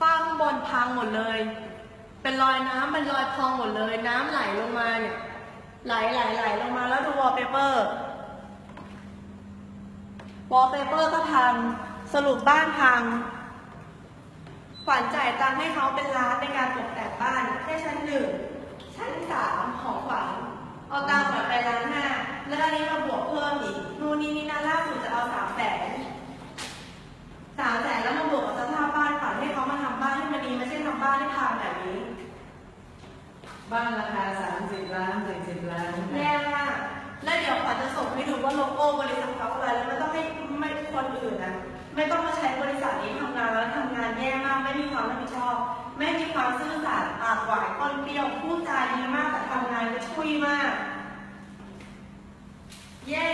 ฝ้าข้างบนพังหมดเลย เป็นรอยน้ำเป็นรอยพองหมดเลย น้ำไหลลงมาเนี่ย ไหลไหลไหลลงมาแล้วดูวอลเปเปอร์วอลเปเปอร์ก็พัง สรุปบ้านพัง ขวัญจ่ายตังค์ให้เขาเป็นล้าน บ้านให้พังแบบนี้ บ้านราคา 30 ล้าน40ล้านแย่มากแล้วเดี๋ยวขวัญจะส่งให้ดูว่าโลโก้บริษัทเขาอะไรแล้วไม่ต้องให้ไม่คนอื่นนะไม่ต้องมาใช้บริษัทนี้ทำงานแล้วทำงานแย่มาก ไม่มีความรับผิดชอบ ไม่มีความซื่อสัตย์ปากหวานก้นเปรี้ยวพูดจาดีมากแต่ทำงานก็ช่วยมาก แย่